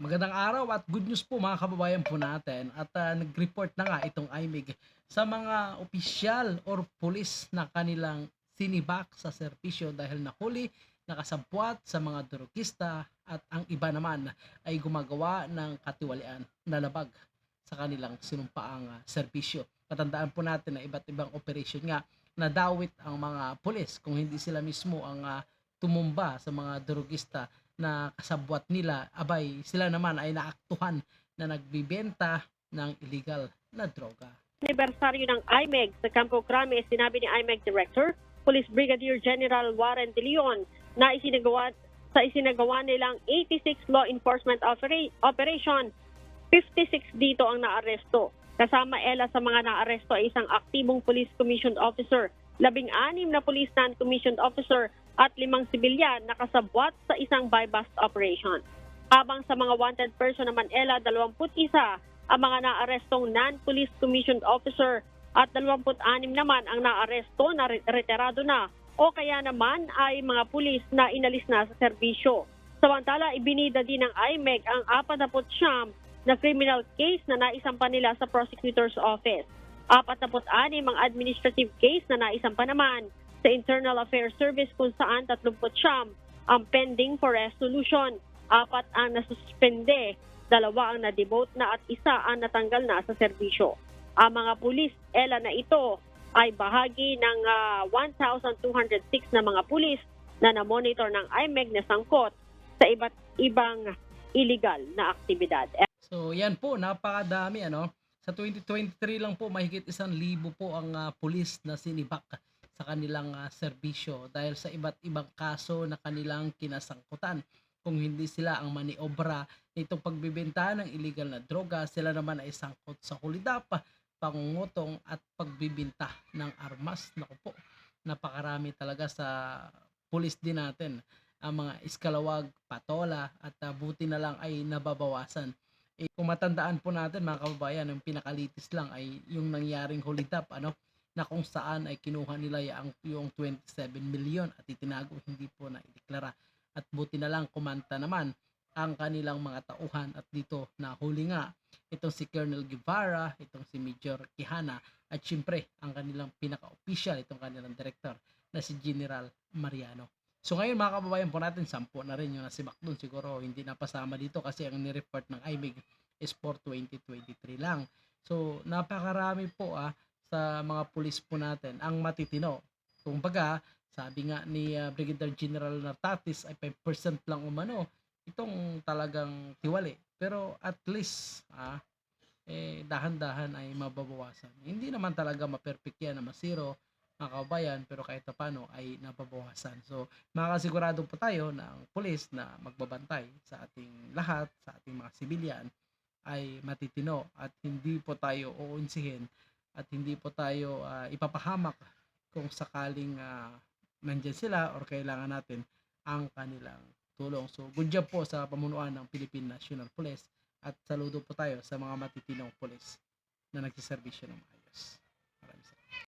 Magandang araw at good news po mga kababayan po natin at ah, nag-report na nga itong IMIG sa mga opisyal or pulis na kanilang sinibak sa serbisyo dahil nahuli, nakasabwat sa mga durugista at ang iba naman ay gumagawa ng katiwalian na labag sa kanilang sinumpaang ah, serbisyo. Patandaan po natin na iba't ibang operation nga nadawit ang mga pulis kung hindi sila mismo ang ah, tumumba sa mga durugista na kasabwat nila, abay sila naman ay naaktuhan na nagbibenta ng illegal na droga. anibersaryo ng IMEG sa Campo Crame, sinabi ni IMEG Director, Police Brigadier General Warren De Leon, na isinagawa sa isinagawa nilang 86 law enforcement opera- operation, 56 dito ang naaresto. Kasama Ella sa mga naaresto ay isang aktibong police commissioned officer, labing-anim na police non-commissioned officer at limang sibilyan na kasabwat sa isang buy-bust operation. Habang sa mga wanted person naman Ella, 21 ang mga naarestong non-police commissioned officer at 26 naman ang naaresto na re- retirado na o kaya naman ay mga pulis na inalis na sa serbisyo. Samantala, ibinida din ng IMEG ang 49 na criminal case na naisampa nila sa prosecutor's office. 46 ang administrative case na naisampa naman sa Internal Affairs Service kung saan 30 ang pending for resolution. Apat ang nasuspende dalawa ang na-demote na at isa ang natanggal na sa serbisyo. Ang mga pulis, Ella na ito, ay bahagi ng ah, 1,206 na mga pulis na na-monitor ng IMEG na sangkot sa iba't ibang illegal na aktibidad. So yan po, napakadami ano. Sa 2023 lang po mahigit isang libo po ang ah, pulis na sinibak sa kanilang ah, serbisyo dahil sa iba't ibang kaso na kanilang kinasangkutan. Kung hindi sila ang maniobra nitong pagbibenta ng illegal na droga, sila naman ay sangkot sa hulidap, pangungutong at pagbibinta ng armas. Naku po, napakarami talaga sa pulis din natin ang mga iskalawag, patola at ah, buti na lang ay nababawasan. Eh, kung matandaan po natin mga kababayan, yung pinakalitis lang ay yung nangyaring hulidap ano na kung saan ay kinuha nila yung, yung 27 million at itinago hindi po na ideklara. At buti na lang kumanta naman ang kanilang mga tauhan at dito nahuli nga itong si Colonel Guevara, itong si Major Quijana at syempre ang kanilang pinaka-official, itong kanilang director na si General Mariano. So ngayon mga kababayan po natin, sampo na rin yung nasibak doon. Siguro hindi napasama dito kasi ang nireport ng IMIG is for 2023 lang. So napakarami po ah sa mga pulis po natin ang matitino. Kumbaga, sabi nga ni ah, Brigadier General Nartatis ay 5% lang umano itong talagang tiwali. Pero at least ah, eh, dahan-dahan ay mababawasan. Hindi naman talaga ma-perfect yan na masiro mga kabayan pero kahit pa paano ay nababawasan. So makakasigurado po tayo na ang pulis na magbabantay sa ating lahat, sa ating mga sibilyan ay matitino at hindi po tayo uunsihin at hindi po tayo ah, ipapahamak kung sakaling ah, nandyan sila or kailangan natin ang kanilang tulong. So good job po sa pamunuan ng Philippine National Police at saludo po tayo sa mga matitinong pulis na nagsiservisyo ng maayos.